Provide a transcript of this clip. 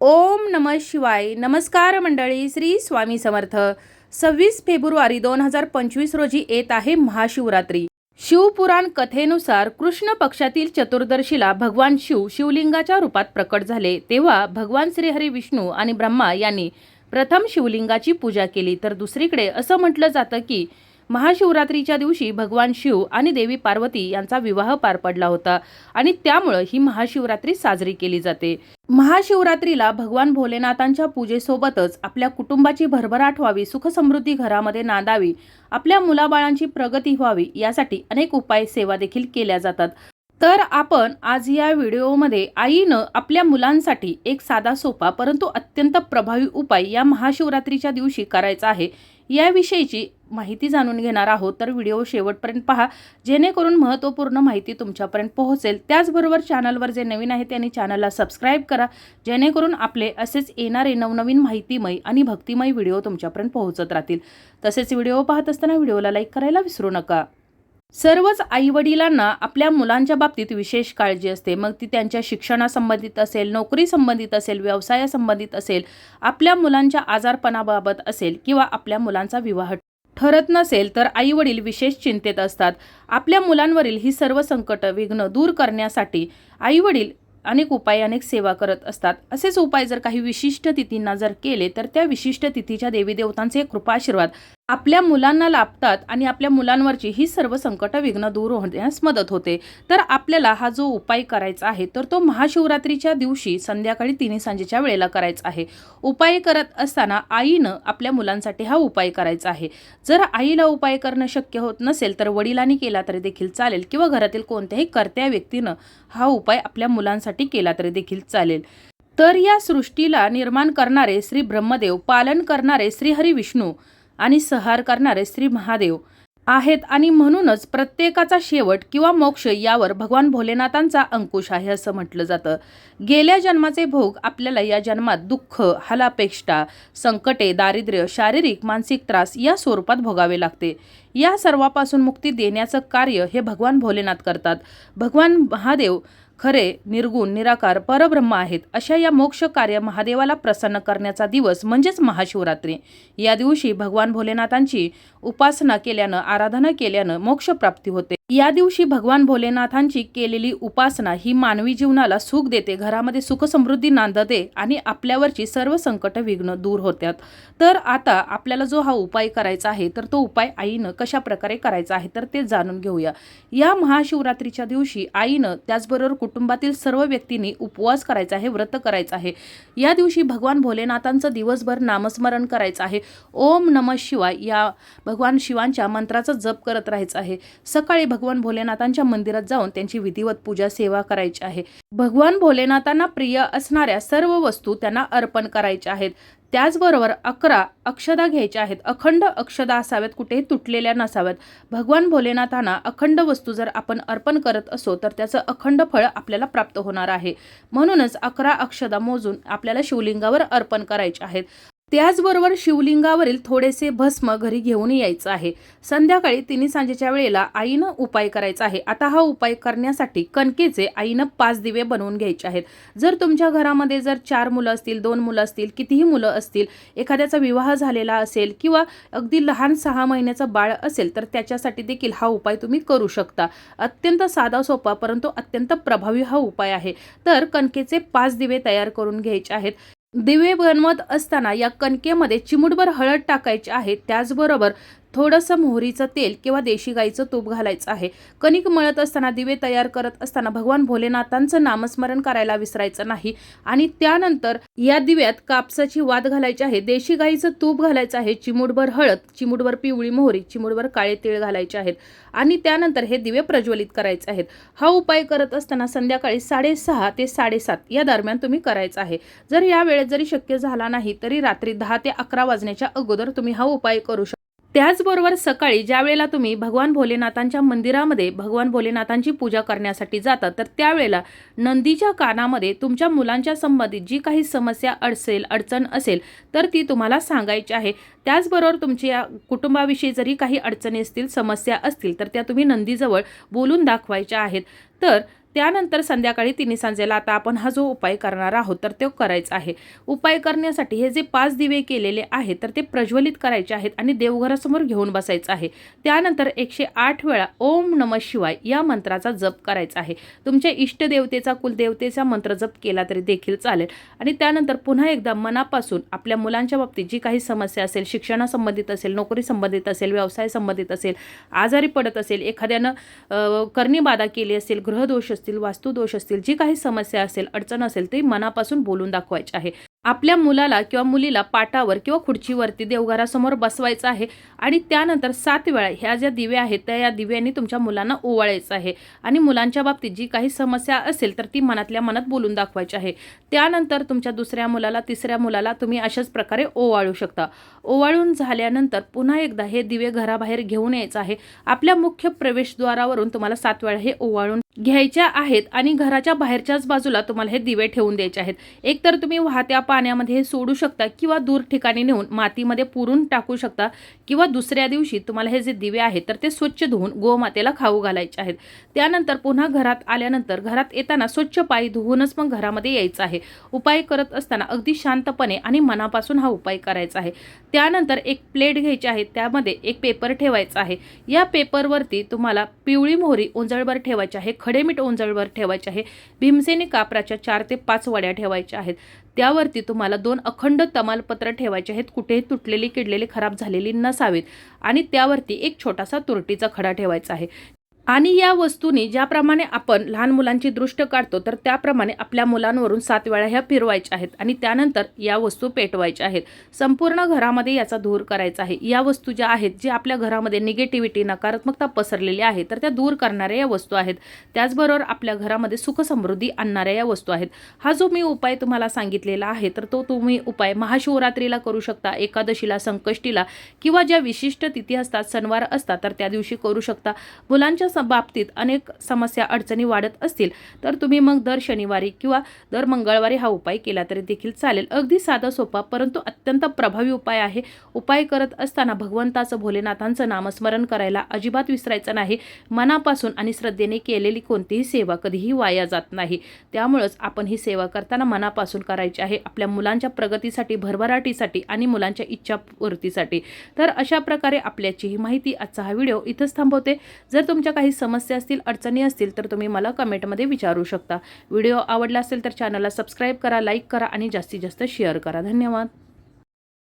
ओम नम शिवाय. नमस्कार मंडळी श्री स्वामी समर्थ. सव्वीस फेब्रुवारी दोन हजार पंचवीस रोजी येत आहे महाशिवरात्री. शिवपुराण कथेनुसार कृष्ण पक्षातील चतुर्दशीला भगवान शिव शिवलिंगाच्या रूपात प्रकट झाले. तेव्हा भगवान श्रीहरी विष्णू आणि ब्रह्मा यांनी प्रथम शिवलिंगाची पूजा केली. तर दुसरीकडे असं म्हटलं जातं की महाशिवरात्रीच्या दिवशी भगवान शिव आणि देवी पार्वती यांचा विवाह पार पडला होता आणि त्यामुळं ही महाशिवरात्री साजरी केली जाते. महाशिवरात्रीला भगवान भोलेनाथांच्या पूजेसोबतच आपल्या कुटुंबाची भरभराट व्हावी सुखसमृद्धी घरामध्ये नांदावी आपल्या मुलाबाळांची प्रगती व्हावी यासाठी अनेक उपाय सेवा देखील केल्या जातात. तर आपण आज या व्हिडिओमध्ये आईनं आपल्या मुलांसाठी एक साधा सोपा परंतु अत्यंत प्रभावी उपाय या महाशिवरात्रीच्या दिवशी करायचा आहे. याविषयीची माहिती जाणून घेणार आहोत तर व्हिडिओ शेवटपर्यंत पहा. जेणेकरून महत्त्वपूर्ण माहिती तुमच्यापर्यंत पोहोचेल. त्याचबरोबर चॅनलवर जे नवीन आहे त्यांनी चॅनलला सबस्क्राईब करा. जेणेकरून आपले असेच येणारे नवनवीन माहितीमय आणि भक्तिमय व्हिडिओ तुमच्यापर्यंत पोहोचत राहतील. तसेच व्हिडिओ पाहत असताना व्हिडिओला लाईक करायला विसरू नका. सर्वच आईवडिलांना आपल्या मुलांच्या बाबतीत विशेष काळजी असते. मग ती त्यांच्या शिक्षणासंबंधित असेल नोकरी संबंधित असेल व्यवसायासंबंधित असेल आपल्या मुलांच्या आजारपणाबाबत असेल किंवा आपल्या मुलांचा विवाह ठरत नसेल तर आईवडील विशेष चिंतेत असतात. आपल्या मुलांवरील ही सर्व संकट विघ्न दूर करण्यासाठी आईवडील अनेक उपाय अनेक सेवा करत असतात. असेच उपाय जर काही विशिष्ट तिथींना जर केले तर त्या विशिष्ट तिथीच्या देवी देवतांचे कृपाशीर्वाद आपल्या मुलांना लाभतात आणि आपल्या मुलांवरची ही सर्व संकट विघ्न दूर होण्यास मदत होते. तर आपल्याला हा जो उपाय करायचा आहे तर तो महाशिवरात्रीच्या दिवशी संध्याकाळी तिन्ही सांजेच्या वेळेला करायचा आहे. उपाय करत असताना आईनं आपल्या मुलांसाठी हा उपाय करायचा आहे. जर आईला उपाय करणं शक्य होत नसेल तर वडिलांनी केला तरी देखील चालेल किंवा घरातील कोणत्याही कर्त्या व्यक्तीनं हा उपाय आपल्या मुलांसाठी केला तरी देखील चालेल. तर या सृष्टीला निर्माण करणारे श्री ब्रह्मदेव पालन करणारे श्रीहरी विष्णू आणि सहार करणारे श्री महादेव आहेत आणि म्हणूनच प्रत्येकाचा शेवट किंवा मोक्ष यावर भगवान भोलेनाथांचा अंकुश आहे असं म्हटलं जातं. गेल्या जन्माचे भोग आपल्याला या जन्मात दुःख हलापेक्षा संकटे दारिद्र्य शारीरिक मानसिक त्रास या स्वरूपात भोगावे लागते. या सर्वापासून मुक्ती देण्याचं कार्य हे भगवान भोलेनाथ करतात. भगवान महादेव खरे निर्गुण निराकार परब्रह्म आहेत अशा या मोक्ष कार्य महादेवाला प्रसन्न करण्याचा दिवस म्हणजेच महाशिवरात्री. या दिवशी भगवान भोलेनाथांची उपासना केल्यानं आराधना केल्यानं मोक्षप्राप्ती होते. या दिवशी भगवान भोलेनाथांची केलेली उपासना ही मानवी जीवनाला सुख देते घरामध्ये सुखसमृद्धी नांदते आणि आपल्यावरची सर्व संकट विघ्न दूर होतात. तर आता आपल्याला जो हा उपाय करायचा आहे तर तो उपाय आईनं कशा प्रकारे करायचा आहे तर ते जाणून घेऊया. या महाशिवरात्रीच्या दिवशी आईनं त्याचबरोबर कुटुंबातील सर्व व्यक्तींनी उपवास करायचा आहे व्रत करायचं आहे. या दिवशी भगवान भोलेनाथांचं दिवसभर नामस्मरण करायचं आहे. ओम नम शिवाय या भगवान शिवांच्या मंत्राचा जप करत राहायचं आहे. सकाळी भगवान भोलेनाथांच्या मंदिरात जाऊन त्यांची विधिवत पूजा सेवा करायची आहे. भगवान भोलेनाथांना प्रिय असणाऱ्या सर्व वस्तू त्यांना अर्पण करायच्या आहेत. त्याचबरोबर अकरा अक्षदा घ्यायच्या आहेत. अखंड अक्षदा असाव्यात कुठेही तुटलेल्या नसाव्यात. भगवान भोलेनाथांना अखंड वस्तू जर आपण अर्पण करत असो तर त्याचं अखंड फळ आपल्याला प्राप्त होणार आहे. म्हणूनच अकरा अक्षदा मोजून आपल्याला शिवलिंगावर अर्पण करायचे आहेत. त्याचबरोबर शिवलिंगावरील थोडेसे भस्म घरी घेऊन यायचं आहे. संध्याकाळी तिन्ही सांजेच्या वेळेला आईनं उपाय करायचा आहे. आता हा उपाय करण्यासाठी कणकेचे आईनं पाच दिवे बनवून घ्यायचे आहेत. जर तुमच्या घरामध्ये जर चार मुलं असतील दोन मुलं असतील कितीही मुलं असतील एखाद्याचा विवाह झालेला असेल किंवा अगदी लहान सहा महिन्याचं बाळ असेल तर त्याच्यासाठी देखील हा उपाय तुम्ही करू शकता. अत्यंत साधा सोपा परंतु अत्यंत प्रभावी हा उपाय आहे. तर कणकेचे पाच दिवे तयार करून घ्यायचे आहेत. दिवे बनवत असताना या कणकेमध्ये चिमुटभर हळद टाकायची आहे. त्याचबरोबर थोडंसं मोहरीचं तेल किंवा देशी गाईचं तूप घालायचं आहे. कणिक मळत असताना दिवे तयार करत असताना भगवान भोलेनाथांचं नामस्मरण करायला विसरायचं नाही. आणि त्यानंतर या दिव्यात कापसाची वाद घालायची आहे. देशी गाईचं तूप घालायचं आहे. चिमुडभर हळद चिमुडभर पिवळी मोहरी चिमुडभर काळे तीळ घालायचे आहेत. आणि त्यानंतर हे दिवे प्रज्वलित करायचे आहेत. हा उपाय करत असताना संध्याकाळी साडेसहा ते साडेसात या दरम्यान तुम्ही करायचा आहे. जर या वेळेत जरी शक्य झाला नाही तरी रात्री दहा ते अकरा वाजण्याच्या अगोदर तुम्ही हा उपाय करू शकता त्याचबरोबर सकाळी ज्या वेळेला तुम्ही भगवान भोलेनाथांच्या मंदिरामध्ये भगवान भोलेनाथांची पूजा करण्यासाठी जाता तर त्यावेळेला नंदीच्या कानामध्ये तुमच्या मुलांच्या संबंधित जी काही समस्या अडसेल अडचण असेल तर ती तुम्हाला सांगायची आहे. त्याचबरोबर तुमच्या कुटुंबाविषयी जरी काही अडचणी असतील समस्या असतील तर त्या तुम्ही नंदीजवळ बोलून दाखवायच्या आहेत. तर त्यानंतर संध्याकाळी तिन्ही सांजेला आता आपण हा जो उपाय करणार आहोत तर तो करायचा आहे. उपाय करण्यासाठी हे जे पाच दिवे केलेले आहेत तर ते प्रज्वलित करायचे आहेत आणि देवघरासमोर घेऊन बसायचं आहे. त्यानंतर एकशे आठ वेळा ओम नम शिवाय या मंत्राचा जप करायचा आहे. तुमच्या इष्टदेवतेचा कुलदेवतेचा मंत्र जप केला तरी देखील चालेल. आणि त्यानंतर पुन्हा एकदा मनापासून आपल्या मुलांच्या बाबतीत जी काही समस्या असेल शिक्षणासंबंधित असेल नोकरी संबंधित असेल व्यवसाय संबंधित असेल आजारी पडत असेल एखाद्यानं करणी बाधा केली असेल ग्रहदोष असतील वास्तुदोष असतील जी काही समस्या असेल अडचण असेल ती मनापासून बोलून दाखवायची आहे. आपल्या मुलाला किंवा मुलीला पाटावर किंवा खुर्चीवरती देवघरासमोर बसवायचं आहे आणि त्यानंतर सात वेळा ह्या ज्या दिव्या आहेत त्या या दिव्यांनी तुमच्या मुलांना ओवाळायचं आहे आणि मुलांच्या बाबतीत जी काही समस्या असेल तर ती मनातल्या मनात बोलून दाखवायची आहे. त्यानंतर तुमच्या दुसऱ्या मुलाला तिसऱ्या मुलाला तुम्ही अशाच प्रकारे ओवाळू शकता. ओवाळून झाल्यानंतर पुन्हा एकदा हे दिवे घराबाहेर घेऊन यायचं आहे. आपल्या मुख्य प्रवेशद्वारावरून तुम्हाला सात वेळा हे ओवाळून घ्यायच्या आहेत आणि घराच्या बाहेरच्याच बाजूला तुम्हाला हे दिवे ठेवून द्यायचे आहेत. एकतर तुम्ही वाहत्या पाण्यामध्ये हे सोडू शकता किंवा दूर ठिकाणी नेऊन मातीमध्ये पुरून टाकू शकता किंवा दुसऱ्या दिवशी तुम्हाला हे जे दिवे आहेत तर ते स्वच्छ धुवून गोमातेला खाऊ घालायचे आहेत. त्यानंतर पुन्हा घरात आल्यानंतर घरात येताना स्वच्छ पाय धुवूनच मग घरामध्ये यायचं आहे. उपाय करत असताना अगदी शांतपणे आणि मनापासून हा उपाय करायचा आहे. त्यानंतर एक प्लेट घ्यायची आहे त्यामध्ये एक पेपर ठेवायचा आहे. या पेपरवरती तुम्हाला पिवळी मोहरी ओंजळभर ठेवायची आहे खडे मीठ ओंजळभर ठेवायचे आहे. भीमसेनी कापराच्या चार ते पाच वड्या ठेवायच्या आहेत. त्यावरती तुम्हाला दोन अखंड तमालपत्र ठेवायचे आहेत. कुठेही तुटलेली किडलेली खराब झालेली नसावीत. आणि त्यावरती एक छोटासा तुरटीचा खडा ठेवायचा आहे. आणि या वस्तूनी ज्याप्रमाणे आपण लहान मुलांची दृष्ट काढतो तर त्याप्रमाणे आपल्या मुलांवरून सात वेळा ह्या फिरवायच्या आहेत आणि त्यानंतर या वस्तू पेटवायच्या आहेत. संपूर्ण घरामध्ये याचा धूर करायचा आहे. या वस्तू ज्या आहेत जे आपल्या घरामध्ये निगेटिव्हिटी नकारात्मकता पसरलेली आहे तर त्या दूर करणाऱ्या या वस्तू आहेत. त्याचबरोबर आपल्या घरामध्ये सुखसमृद्धी आणणाऱ्या या वस्तू आहेत. हा जो मी उपाय तुम्हाला सांगितलेला आहे तर तो तुम्ही उपाय महाशिवरात्रीला करू शकता एकादशीला संकष्टीला किंवा ज्या विशिष्ट तिथी असतात सणवार असतात तर त्या दिवशी करू शकता. मुलांच्या बाबतीत अनेक समस्या अडचणी वाढत असतील तर तुम्ही मग दर शनिवारी किंवा दर मंगळवारी हा उपाय केला तरी देखील चालेल. अगदी साधा सोपा परंतु अत्यंत प्रभावी उपाय आहे. उपाय करत असताना भगवंताचं भोलेनाथांचं नामस्मरण करायला अजिबात विसरायचं नाही. मनापासून आणि श्रद्धेने केलेली कोणतीही सेवा कधीही वाया जात नाही. त्यामुळंच आपण ही सेवा करताना मनापासून करायची आहे. आपल्या मुलांच्या प्रगतीसाठी भरभराटीसाठी आणि मुलांच्या इच्छापूर्तीसाठी. तर अशा प्रकारे आपल्याची ही माहिती आजचा हा व्हिडिओ इथंच थांबवते. जर तुमच्या काही काही समस्या असतील अडचणी असतील तर तुम्ही मला कमेंटमध्ये विचारू शकता. व्हिडिओ आवडला असेल तर चॅनलला सबस्क्राईब करा लाईक करा आणि जास्तीत जास्त शेअर करा. धन्यवाद.